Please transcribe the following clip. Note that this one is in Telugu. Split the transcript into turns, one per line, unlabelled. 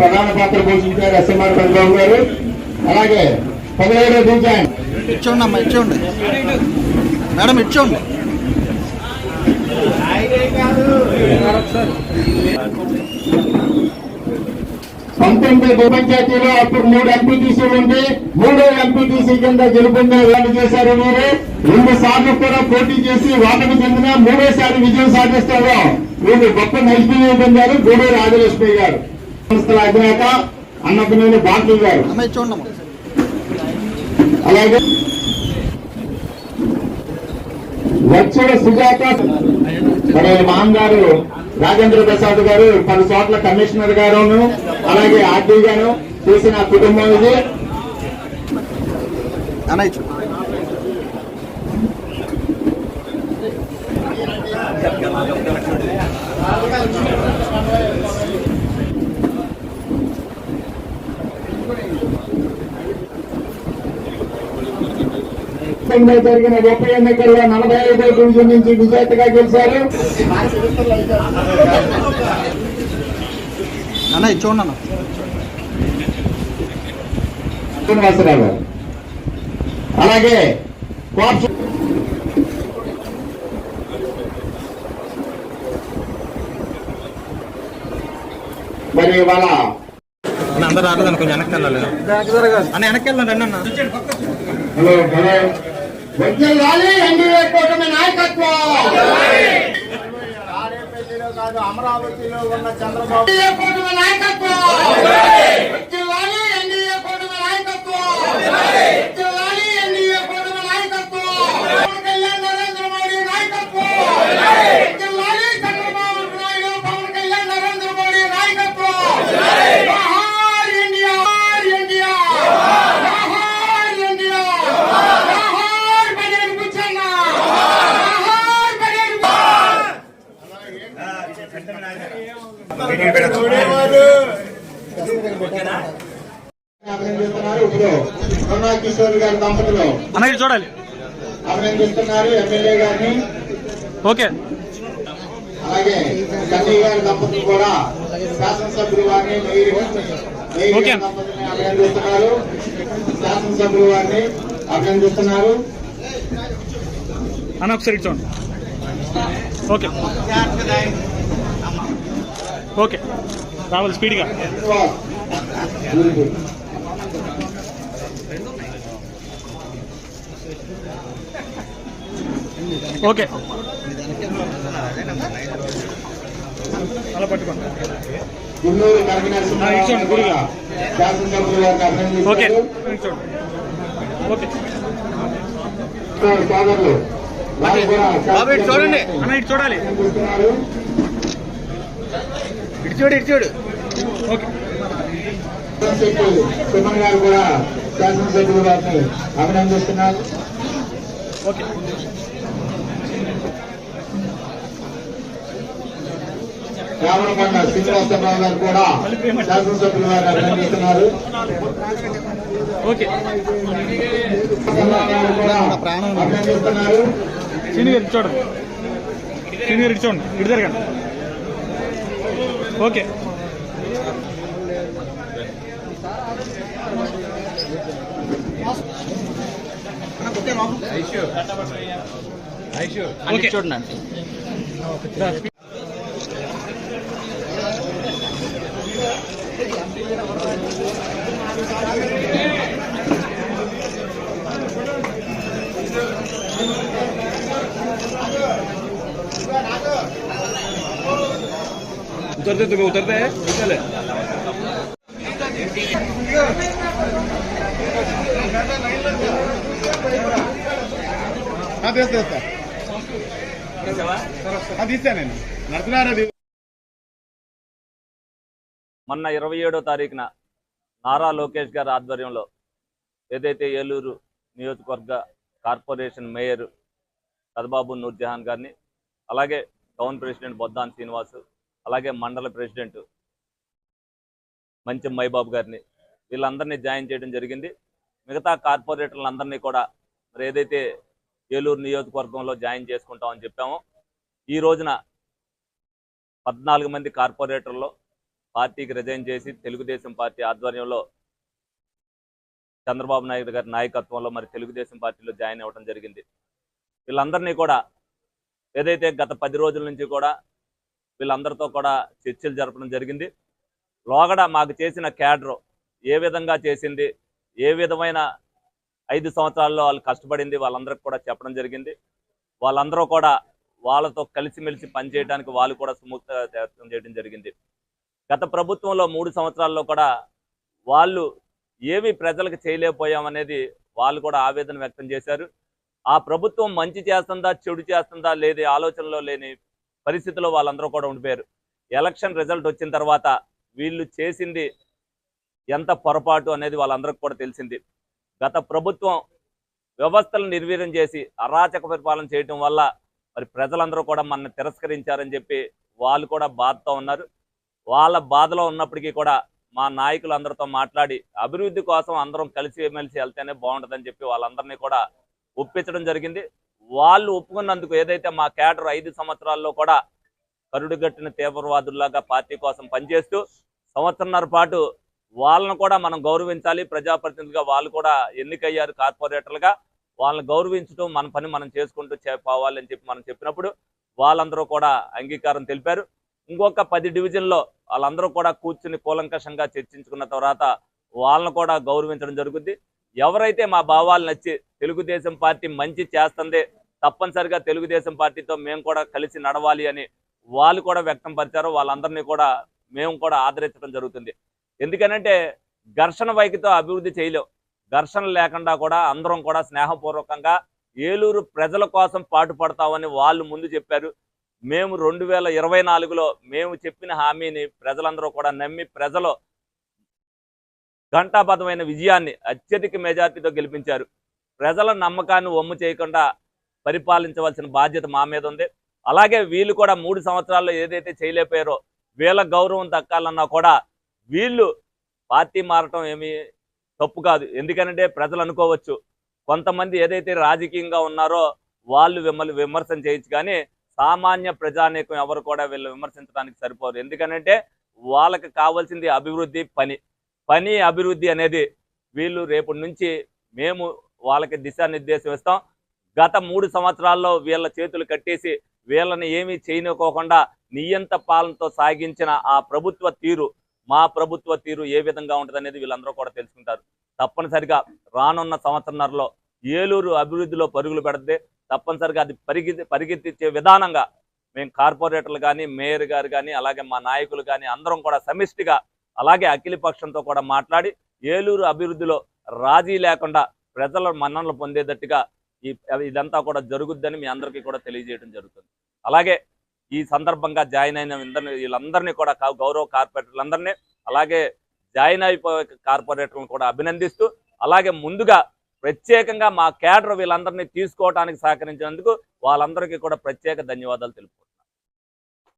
ప్రధాన పాత్ర పోషించారు ఎస్ఎంఆర్ చంద్రబాబు గారు. అలాగే పదిహేడో డివిజన్
ఇచ్చోండి అమ్మా ఇచ్చోండి. మేడం ఇచ్చోండి.
కాదు ఉప పంచాయతీలో అప్పుడు మూడు ఎంపీటీసీలు ఉండి మూడో ఎంపీటీసీ కింద గెలుపొందే వాళ్ళు చేశారు మీరు రెండు సార్లు కూడా పోటీ చేసి వాళ్ళకు చెందిన మూడోసారి విజయం సాధిస్తారు వీళ్ళు గొప్ప నైపుణ్యం పొందారు గూడూరు ఆదిలక్ష్మి గారు. సంస్థల అధినేత అన్నపనేని బాంకీ గారు. అలాగే వచ్చుడ సుజాత మరి మామగారు రాజేంద్ర ప్రసాద్ గారు పలు చోట్ల కమిషనర్ గారును అలాగే ఆర్డీ గారు చూసిన కుటుంబం ఇది. గతంలో జరిగిన ఉప ఎన్నికల్లో నలభై ఐదో డివిజన్ నుంచి విజేతగా గెలిచారు. శ్రీనివాసరావు అలాగే మరి
అన్న అందరు రాలేదన్న కొంచెం వెనక్కి వెళ్ళాలి. అన్న వెనక్కి వెళ్ళండి రండి అన్న.
హలో. హలో వజ్రాలి ఎన్డీఏ కూటమి నాయకత్వం.
అమరావతిలో ఉన్న చంద్రబాబు.
కూటమి నాయకత్వం. కిషోర్ గారి దంపతులు.
చూడాలి.
అభినందిస్తున్నారు ఎమ్మెల్యే గారిని.
ఓకే.
అలాగే గారి దంపతులు కూడా శాసనసభ్యులు వారిని మేయర్ దంపతుల్ని అభినందిస్తున్నారు. శాసనసభ్యులు వారిని అభినందిస్తున్నారు.
అన్న ఒకసారి చూడండి. ఓకే. ఓకే. రావాలి స్పీడ్గా
శ్రీనివాస్ గురుజీ.
ఓకే.
శాసనసభ్యులు
ఓకే. ఓకే
సోదరులు
చూడండి. అన్న ఇటు చూడాలి.
అభినందిస్తున్నారు
ఇటు చూడు ఇటు చూడు. ఓకే.
సుమన్ గారు కూడా శాసనసభ్యులు వారిని అభినందిస్తున్నారు.
ఓకే.
రావణకొండ శ్రీనివాసరావు గారు కూడా శాసనసభ్యులు అభినందిస్తున్నారు. గారు కూడా అభినందిస్తున్నారు.
సీనియర్ చూడండి. సీనియర్ ఇటు చూడండి. ఇటు జరగండి. ఓకే. ఓకే.
చూడండి
उतरते तुम्हें उतरते हैं चले
తీస్తా తీస్తా నేను నడుతున్నారా
మొన్న ఇరవై ఏడో తారీఖున నారా లోకేష్ గారి ఆధ్వర్యంలో ఏదైతే ఏలూరు నియోజకవర్గ కార్పొరేషన్ మేయర్ కదబాబు నూర్జహాన్ గారిని అలాగే టౌన్ ప్రెసిడెంట్ బొద్దాన్ శ్రీనివాస్ అలాగే మండల ప్రెసిడెంట్ మంచి మైబాబు గారిని వీళ్ళందరినీ జాయిన్ చేయడం జరిగింది. మిగతా కార్పొరేటర్లందరినీ కూడా మరి ఏదైతే ఏలూరు నియోజకవర్గంలో జాయిన్ చేసుకుంటామని చెప్పామో ఈ రోజున పద్నాలుగు మంది కార్పొరేటర్లు పార్టీకి రిజైన్ చేసి తెలుగుదేశం పార్టీ ఆధ్వర్యంలో చంద్రబాబు నాయుడు గారి నాయకత్వంలో మరి తెలుగుదేశం పార్టీలో జాయిన్ అవ్వడం జరిగింది. వీళ్ళందరినీ కూడా ఏదైతే గత పది రోజుల నుంచి కూడా వీళ్ళందరితో కూడా చర్చలు జరపడం జరిగింది. లోగడ మాకు చేసిన క్యాడర్ ఏ విధంగా చేసింది ఏ విధమైన ఐదు సంవత్సరాల్లో వాళ్ళు కష్టపడింది వాళ్ళందరికి కూడా చెప్పడం జరిగింది. వాళ్ళందరూ కూడా వాళ్ళతో కలిసిమెలిసి పనిచేయడానికి వాళ్ళు కూడా సుముక్త వ్యక్తం చేయడం జరిగింది. గత ప్రభుత్వంలో మూడు సంవత్సరాల్లో కూడా వాళ్ళు ఏమి ప్రజలకు చేయలేకపోయామనేది వాళ్ళు కూడా ఆవేదన వ్యక్తం చేశారు. ఆ ప్రభుత్వం మంచి చేస్తుందా చెడు చేస్తుందా లేని ఆలోచనలో లేని పరిస్థితిలో వాళ్ళందరూ కూడా ఉండిపోయారు. ఎలక్షన్ రిజల్ట్ వచ్చిన తర్వాత వీళ్ళు చేసింది ఎంత పొరపాటు అనేది వాళ్ళందరికీ కూడా తెలిసింది. గత ప్రభుత్వం వ్యవస్థలను నిర్వీర్యం చేసి అరాచక పరిపాలన చేయటం వల్ల మరి ప్రజలందరూ కూడా మన తిరస్కరించారని చెప్పి వాళ్ళు కూడా బాధతో ఉన్నారు. వాళ్ళ బాధలో ఉన్నప్పటికీ కూడా మా నాయకులు అందరితో మాట్లాడి అభివృద్ధి కోసం అందరం కలిసి మెలిసి వెళ్తేనే బాగుంటుందని చెప్పి వాళ్ళందరినీ కూడా ఒప్పించడం జరిగింది. వాళ్ళు ఒప్పుకున్నందుకు ఏదైతే మా కేడర్ ఐదు సంవత్సరాల్లో కూడా కరుడుగట్టిన తీవ్రవాదుల్లాగా పార్టీ కోసం పనిచేస్తూ సంవత్సరంన్నర పాటు వాళ్ళను కూడా మనం గౌరవించాలి. ప్రజాప్రతినిధులుగా వాళ్ళు కూడా ఎన్నికయ్యారు కార్పొరేటర్లుగా. వాళ్ళని గౌరవించడం మన పని మనం చేసుకుంటూ చేపావాలి అని చెప్పి మనం చెప్పినప్పుడు వాళ్ళందరూ కూడా అంగీకారం తెలిపారు. ఇంకొక పది డివిజన్లో వాళ్ళందరూ కూడా కూర్చుని కూలంకషంగా చర్చించుకున్న తర్వాత వాళ్ళను కూడా గౌరవించడం జరుగుద్ది. ఎవరైతే మా భావాలు నచ్చి తెలుగుదేశం పార్టీ మంచి చేస్తుంది. తప్పనిసరిగా తెలుగుదేశం పార్టీతో మేము కూడా కలిసి నడవాలి అని వాళ్ళు కూడా వ్యక్తం పరిచారు. వాళ్ళందరినీ కూడా మేము కూడా ఆదరించడం జరుగుతుంది. ఎందుకనంటే ఘర్షణ వైఖరితో అభివృద్ధి చేయలేం. ఘర్షణ లేకుండా కూడా అందరం కూడా స్నేహపూర్వకంగా ఏలూరు ప్రజల కోసం పాటుపడతామని వాళ్ళు ముందు చెప్పారు. మేము రెండు వేల ఇరవై నాలుగులో మేము చెప్పిన హామీని ప్రజలందరూ కూడా నమ్మి ప్రజలు ఘంటాబద్ధమైన విజయాన్ని అత్యధిక మెజార్టీతో గెలిపించారు. ప్రజల నమ్మకాన్ని ఒమ్ము చేయకుండా పరిపాలించవలసిన బాధ్యత మా మీద ఉంది. అలాగే వీళ్ళు కూడా మూడు సంవత్సరాల్లో ఏదైతే చేయలేకపోయారో వీళ్ళ గౌరవం దక్కాలన్నా కూడా వీళ్ళు పార్టీ మారటం ఏమీ తప్పు కాదు. ఎందుకంటే ప్రజలు అనుకోవచ్చు కొంతమంది ఏదైతే రాజకీయంగా ఉన్నారో వాళ్ళు మిమ్మల్ని విమర్శన చేయొచ్చు కానీ సామాన్య ప్రజానీకం ఎవరు కూడా వీళ్ళు విమర్శించడానికి సరిపోరు. ఎందుకనంటే వాళ్ళకి కావాల్సింది అభివృద్ధి పని. పని అభివృద్ధి అనేది వీళ్ళు రేపటి నుంచి మేము వాళ్ళకి దిశానిర్దేశం ఇస్తాం. గత మూడు సంవత్సరాల్లో వీళ్ళ చేతులు కట్టేసి వీళ్ళని ఏమీ చేయనుకోకుండా నియంత పాలనతో సాగించిన ఆ ప్రభుత్వ తీరు మా ప్రభుత్వ తీరు ఏ విధంగా ఉంటుంది అనేది వీళ్ళందరూ కూడా తెలుసుకుంటారు. తప్పనిసరిగా రానున్న సంవత్సరంలో ఏలూరు అభివృద్ధిలో పరుగులు పెడితే తప్పనిసరిగా అది పరిగెత్తి పరిగెత్తించే విధానంగా మేము కార్పొరేటర్లు కానీ మేయర్ గారు కానీ అలాగే మా నాయకులు కానీ అందరం కూడా సమిష్టిగా అలాగే అఖిల పక్షంతో కూడా మాట్లాడి ఏలూరు అభివృద్ధిలో రాజీ లేకుండా ప్రజల మన్ననలు పొందేటట్టుగా ఈ ఇదంతా కూడా జరుగుద్దని మీ అందరికీ కూడా తెలియజేయడం జరుగుతుంది. అలాగే ఈ సందర్భంగా జాయిన్ అయిన వీళ్ళందరినీ కూడా గౌరవ కార్పొరేటర్లందరినీ అలాగే జాయిన్ అయిపోయే కార్పొరేటర్లను కూడా అభినందిస్తూ అలాగే ముందుగా ప్రత్యేకంగా మా కేడర్ వీళ్ళందరినీ తీసుకోవడానికి సహకరించినందుకు వాళ్ళందరికీ కూడా ప్రత్యేక ధన్యవాదాలు తెలుపుకుంటున్నాను.